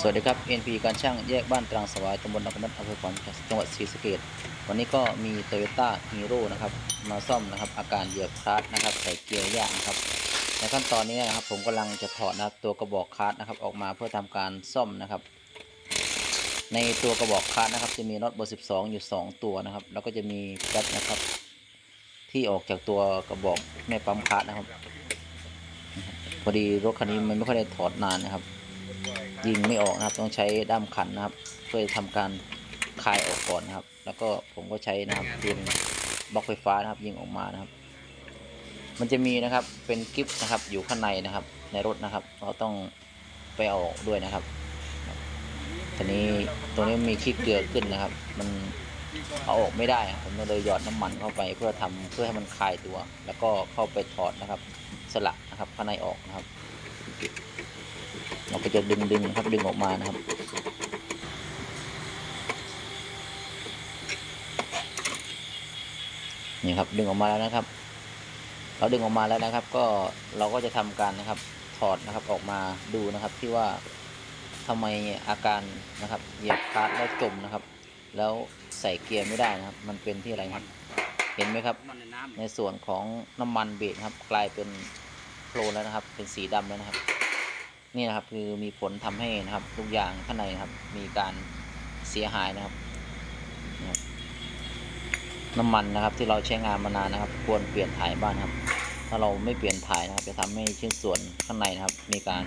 สวัสดีครับ NP การช่างแยกบ้านตรังสวายตำบลนครนัฐอำเภอขอนจังหวัดศรีสะเกษวันนี้ก็มี Toyota Hero นะครับ มาซ่อมนะครับ อาการเหยียบคลาสนะครับ ใส่เกียร์ยากนะครับ ในขั้นตอนนี้นะครับ ผมกำลังจะถอดนะครับตัวกระบอกคลาสนะครับ ออกมาเพื่อทำการซ่อมนะครับ ในตัวกระบอกคลาสนะครับ จะมีน็อตเบอร์12 อยู่ 2 ตัวนะครับ แล้วก็จะมีแก๊สนะครับ ที่ออกจากตัวกระบอกแม่ปั๊มคลาสนะครับ พอดีรถคันนี้มันไม่ค่อยได้ถอดนานนะครับ ยิงไม่ออกนะครับ ต้องใช้ด้ามขันนะครับ เพื่อทำการคลายออกก่อนนะครับ แล้วก็ผมก็ใช้นะครับเป็นบล็อกไฟฟ้านะครับ ยิงออกมานะครับ มันจะมีนะครับเป็นกิฟต์นะครับ อยู่ข้างในนะครับ ในรถนะครับ เราต้องไปออกด้วยนะครับทีนี้ตัวนี้มีขี้เกลือขึ้นนะครับ มันเอาออกไม่ได้ผมก็เลยหยอดน้ำมันเข้าไปเพื่อทำเพื่อให้มันคลายตัว แล้วก็เข้าไปถอดนะครับ สลักนะครับข้างในออกนะครับ เราก็จะดึงดึงนะครับดึงออกมานะครับ นี่ครับดึงออกมาแล้วนะครับ เราดึงออกมาแล้วนะครับ ก็เราก็จะทำการนะครับถอดนะครับออกมาดูนะครับที่ว่าทำไมอาการนะครับเหยียบคลัตช์แล้วจมนะครับ แล้วใส่เกียร์ไม่ได้นะครับ มันเป็นที่อะไรครับเห็นไหมครับมันในน้ำในส่วนของน้ำมันเบรกนะครับ กลายเป็นโคลนแล้วนะครับ เป็นสีดำแล้วนะครับ นี่นะครับคือมีผลทำให้นะครับทุกอย่างข้างในนะครับ มีการเสียหายนะครับนะครับน้ำมันนะครับที่เราใช้งานมานานนะครับ ควรเปลี่ยนถ่ายบ้างนะครับ ถ้าเราไม่เปลี่ยนถ่ายนะครับ จะทำให้ชิ้นส่วนข้างในนะครับ มีการ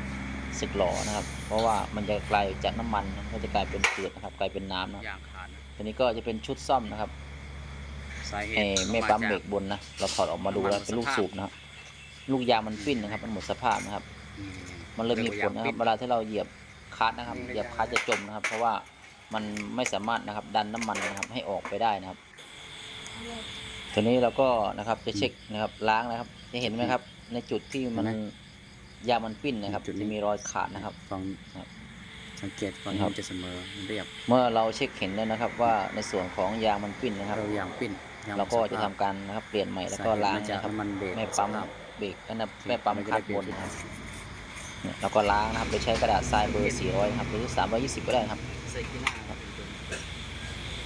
สึกหรอนะครับ เพราะว่ามันจะกลายจากน้ำมันนะครับก็จะกลายเป็นเกลือนะครับ กลายเป็นน้ำนะครับยางขาดนะทีนี้ก็จะเป็นชุดซ่อมนะครับสาเหไอ้ตุไม่ปั๊มเบรกบนนะเราถอดออกมาดูแล้วเป็นลูกสูบนะครับลูกยางมันปิ้นนะครับ มันหมดสภาพนะครับอื มันเลยมีผลนะครับ เวลาที่เราเหยียบคลัตช์นะครับ เหยียบคลัตช์จะจมนะครับ เพราะว่ามันไม่สามารถนะครับ ดันน้ำมันนะครับ ให้ออกไปได้นะครับทีนี้เราก็นะครับจะเช็คนะครับล้างนะครับ จะเห็นไหมครับ ในจุดที่มันยางมันปิ้นนะครับจะมีรอยขาดนะครับฟังครับสังเกตก่อนครับมันจะเสมอมันเรียบ เมื่อเราเช็คเห็นแล้วนะครับ ว่าในส่วนของยางมันปิ้นนะครับเรายางปิ้นยงเราก็จะสทำภาพการนะครับเปลี่ยนใหม่แล้วก็สเหตุล้างมจากนะครับน้ำมันเบรกแม่ปั๊มสภาพเบรกนะครับแม่ปั๊มมันจะคาได้ดเปลี่บยนนนะครับ เนี่ยเราก็ล้างนะครับโดยใช้กระดาษทรายเบอร์ 400นะครับหรือ 320 ก็ได้ครับใส่กีน่าครับ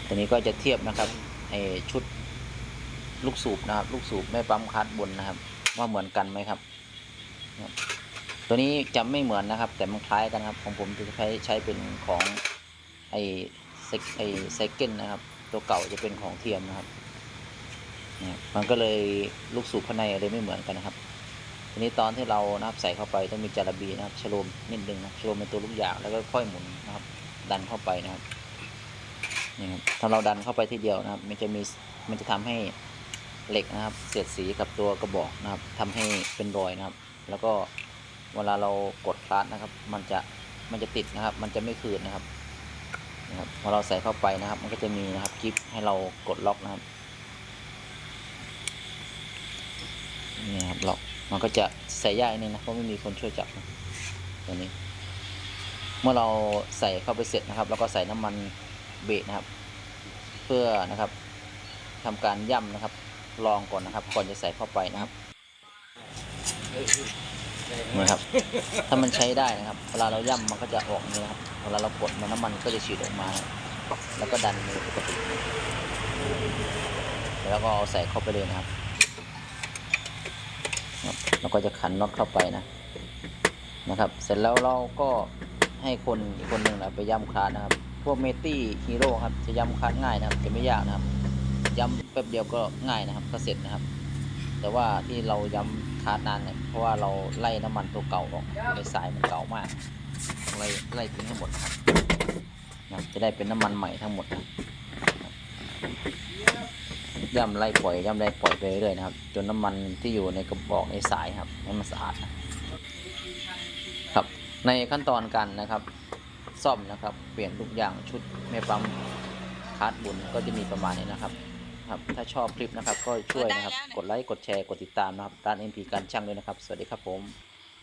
ทีนี้ก็จะเทียบนะครับไอชุดลูกสูบนะครับ ลูกสูบแม่ปั๊มคัดบนนะครับ ว่าเหมือนกันไหมครับ ตัวนี้จะไม่เหมือนนะครับ แต่มันคล้ายกันครับ ของผมจะใช้ใช้เป็นของไอไซไอไซเกิลนะครับ ตัวเก่าจะเป็นของเทียมนะครับนะครับมันก็เลยลูกสูบข้างในเลยไม่เหมือนกันนะครับ ทีนี้ตอนที่เรานะครับใส่เข้าไปต้องมีจาระบีนะครับชโลมนิดนึงนะชโลมเป็นตัวลูกยางแล้วก็ค่อยหมุนนะครับ ดันเข้าไปนะครับนี่ครับถ้าเราดันเข้าไปทีเดียวนะครับ มันจะมีมันจะทำให้เหล็กนะครับ เสียดสีกับตัวกระบอกนะครับทำให้เป็นรอยนะครับ แล้วก็เวลาเรากดคลัตช์นะครับ มันจะมันจะติดนะครับ มันจะไม่คืนนะครับนะครับพอเราใส่เข้าไปนะครับ มันก็จะมีนะครับกิฟให้เรากดล็อกนะครับนี่ครับล็อก มันก็จะใส่ยากนิดนึงนะเพราะไม่มีคนช่วยจับนะตัวนี้ เมื่อเราใส่เข้าไปเสร็จนะครับ แล้วก็ใส่น้ำมันเบรนะครับ เพื่อนะครับทำการย่ำนะครับ ลองก่อนนะครับ ก่อนจะใส่เข้าไปนะครับนี่ครับ ถ้ามันใช้ได้นะครับ เวลาเราย่ำมันก็จะออกนี่นะครับ เวลาเรากดมันน้ำมันก็จะฉีดออกมา แล้วก็ดันมือปกติ แล้วก็เอาใส่เข้าไปเลยนะครับ ครับแล้วก็จะขันน็อตเข้าไปนะนะครับ เสร็จแล้วเราก็ให้คนอีกคนหนึ่งนะไปย่ำคลาสนะครับ พวกเมตี้ฮีโร่ครับจะย่ำคลาสง่ายนะครับ จะไม่ยากนะครับ ย้ำแป๊บเดียวก็ง่ายนะครับก็เสร็จนะครับ แต่ว่าที่เราย้ำคาร์ดนานเนี่ยเพราะว่าเราไล่น้ำมันตัวเก่าออกในสายมันเก่ามากไล่ไล่ทิ้งให้หมดนะครับนะจะได้เป็นน้ำมันใหม่ทั้งหมดนะ ย่ำไล่ปล่อยย่ำไล่ปล่อยไปเรื่อยๆนะครับ จนน้ำมันที่อยู่ในกระบอกในสายครับให้มันสะอาดนะครับในขั้นตอนการนะครับซ่อมนะครับ เปลี่ยนทุกอย่างชุดแม่ปั๊มคาร์ดบุญก็จะมีประมาณนี้นะครับครับถ้าชอบคลิปนะครับก็ช่วยนะครับ กดไลค์กดแชร์กดติดตามนะครับร้าน MP การช่างด้วยนะครับ สวัสดีครับผม